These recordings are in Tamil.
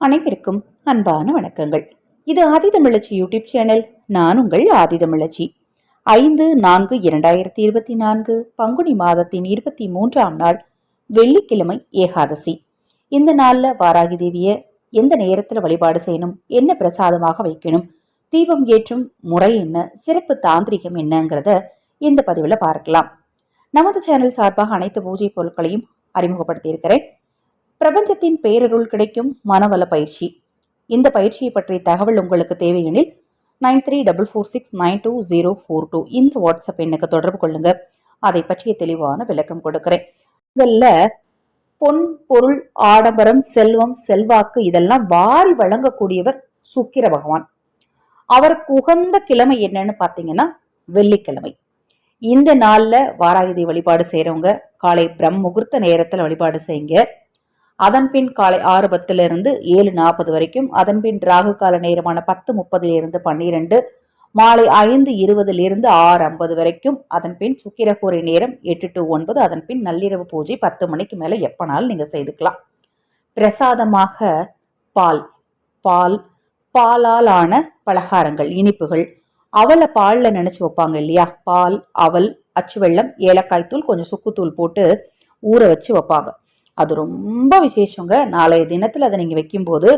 அனைவருக்கும் அன்பான வணக்கங்கள். இது ஆதிதமிழச்சி யூடியூப் சேனல் நான் உங்கள் ஆதிதமிழச்சி. ஐந்து நான்கு இரண்டாயிரத்தி இருபத்தி நான்கு பங்குனி மாதத்தின் இருபத்தி மூன்றாம் நாள் வெள்ளிக்கிழமை ஏகாதசி. இந்த நாளில் வாராகி தேவியை எந்த நேரத்தில் வழிபாடு செய்யணும் என்ன பிரசாதமாக வைக்கணும் தீபம் ஏற்றும் முறை என்ன சிறப்பு தாந்திரிகம் என்னங்கிறத இந்த பதிவில் பார்க்கலாம். நமது சேனல் சார்பாக அனைத்து பூஜை பொருட்களையும் அறிமுகப்படுத்தியிருக்கிறேன். பிரபஞ்சத்தின் பேரருள் கிடைக்கும் மனவள பயிற்சி. இந்த பயிற்சியை பற்றிய தகவல் உங்களுக்கு தேவையெனில் nine three double four six nine two zero four two இந்த வாட்ஸ்அப் எண்ணுக்கு தொடர்பு கொள்ளுங்க. அதை பற்றிய தெளிவான விளக்கம் கொடுக்கிறேன். இதில் பொன் பொருள் ஆடம்பரம் செல்வம் செல்வாக்கு இதெல்லாம் வாரி வழங்கக்கூடியவர் சுக்கிர பகவான். அவருக்கு உகந்த கிழமை என்னன்னு பார்த்தீங்கன்னா வெள்ளிக்கிழமை. இந்த நாளில் வாராயுதி வழிபாடு செய்கிறவங்க காலை பிரம் முகூர்த்த நேரத்தில் வழிபாடு செய்யுங்க. அதன்பின் காலை ஆறு பத்திலிருந்து ஏழு நாற்பது வரைக்கும் அதன்பின் ராகு கால நேரமான பத்து முப்பதிலிருந்து பன்னிரெண்டு மாலை ஐந்து இருபதிலிருந்து ஆறு ஐம்பது வரைக்கும் அதன்பின் சுக்கிரகூரை நேரம் எட்டு டு ஒன்பது அதன்பின் நள்ளிரவு பூஜை பத்து மணிக்கு மேலே எப்போனாலும் நீங்கள் செய்துக்கலாம். பிரசாதமாக பால் பால் பாலால் ஆன பலகாரங்கள் இனிப்புகள் அவளை பாலில் நினச்சி வைப்பாங்க இல்லையா? பால் அவல் அச்சு வெள்ளம் ஏலக்காய் தூள் கொஞ்சம் சுக்குத்தூள் போட்டு ஊற வச்சு வைப்பாங்க. அது ரொம்ப விசேஷங்க. நாளைய தினத்தில் அதை நீங்கள் வைக்கும்போது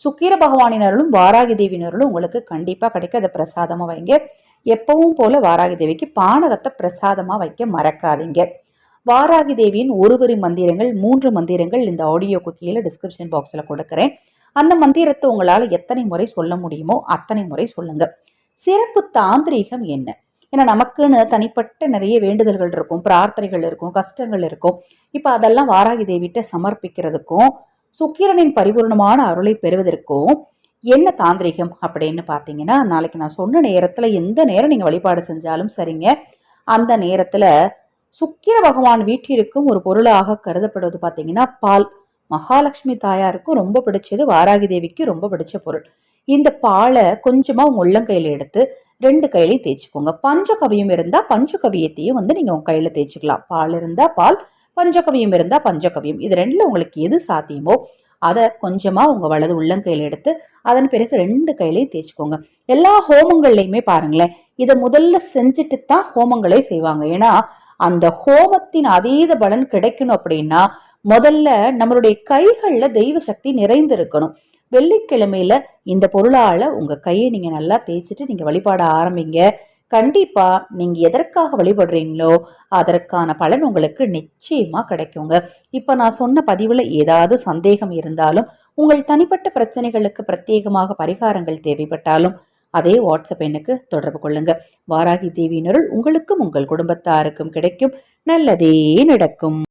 சுக்கிர பகவானினர்களும் வாராகி தேவியினர்களும் உங்களுக்கு கண்டிப்பாக கிடைக்கும். அதை பிரசாதமாக வைங்க. எப்பவும் போல வாராகி தேவிக்கு பானகத்தை பிரசாதமாக வைக்க மறக்காதீங்க. வாராகி தேவியின் ஒருவரி மந்திரங்கள் மூன்று மந்திரங்கள் இந்த ஆடியோ குக்கியில் டிஸ்கிரிப்ஷன் பாக்ஸில் கொடுக்குறேன். அந்த மந்திரத்தை உங்களால் எத்தனை முறை சொல்ல முடியுமோ அத்தனை முறை சொல்லுங்க. சிறப்பு தாந்திரீகம் என்ன? ஏன்னா நமக்குன்னு தனிப்பட்ட நிறைய வேண்டுதல்கள் இருக்கும் பிரார்த்தனைகள் இருக்கும் கஷ்டங்கள் இருக்கும். இப்போ அதெல்லாம் வாராகி தேவிட்ட சமர்ப்பிக்கிறதுக்கும் சுக்கிரனின் பரிபூர்ணமான அருளை பெறுவதற்கும் என்ன தாந்திரிகம் அப்படின்னு பார்த்தீங்கன்னா நாளைக்கு நான் சொன்ன நேரத்தில் எந்த நேரம் நீங்கள் வழிபாடு செஞ்சாலும் சரிங்க. அந்த நேரத்தில் சுக்கிர பகவான் வீட்டிற்கும் ஒரு பொருளாக கருதப்படுவது பார்த்தீங்கன்னா பால். மகாலட்சுமி தாயாருக்கும் ரொம்ப பிடிச்சது வாராகி தேவிக்கு ரொம்ப பிடிச்ச பொருள். இந்த பாலை கொஞ்சமாக உங்கள் உள்ளங்கையில் எடுத்து ரெண்டு கையிலையும் தேய்ச்சிக்கோங்க. பஞ்சகவியம் இருந்தால் பஞ்சகவியத்தையும் வந்து நீங்கள் உங்கள் கையில் தேய்ச்சிக்கலாம். பால் இருந்தால் பால் பஞ்சகவியம் இருந்தால் பஞ்சகவியம் இது ரெண்டில் உங்களுக்கு எது சாத்தியமோ அதை கொஞ்சமாக உங்கள் வலது உள்ளங்கையில் எடுத்து அதன் பிறகு ரெண்டு கையிலையும் தேய்ச்சிக்கோங்க. எல்லா ஹோமங்கள்லையுமே பாருங்களேன் இதை முதல்ல செஞ்சுட்டு தான் ஹோமங்களே செய்வாங்க. ஏன்னா அந்த ஹோமத்தின் அதீத பலன் கிடைக்கணும் அப்படின்னா முதல்ல நம்மளுடைய கைகளில் தெய்வ சக்தி நிறைந்திருக்கணும். வெள்ளிக்கிழமையில இந்த பொருளால் உங்கள் கையை நீங்கள் நல்லா தேய்ச்சிட்டு நீங்கள் வழிபாட ஆரம்பிங்க. கண்டிப்பாக நீங்கள் எதற்காக வழிபடுறீங்களோ அதற்கான பலன் உங்களுக்கு நிச்சயமாக கிடைக்குங்க. இப்போ நான் சொன்ன பதிவில் ஏதாவது சந்தேகம் இருந்தாலும் உங்கள் தனிப்பட்ட பிரச்சனைகளுக்கு பிரத்யேகமாக பரிகாரங்கள் தேவைப்பட்டாலும் அதே வாட்ஸ்அப் எண்ணுக்கு தொடர்பு கொள்ளுங்க. வாராகி தேவியினருள் உங்களுக்கும் உங்கள் குடும்பத்தாருக்கும் கிடைக்கும். நல்லதே நடக்கும்.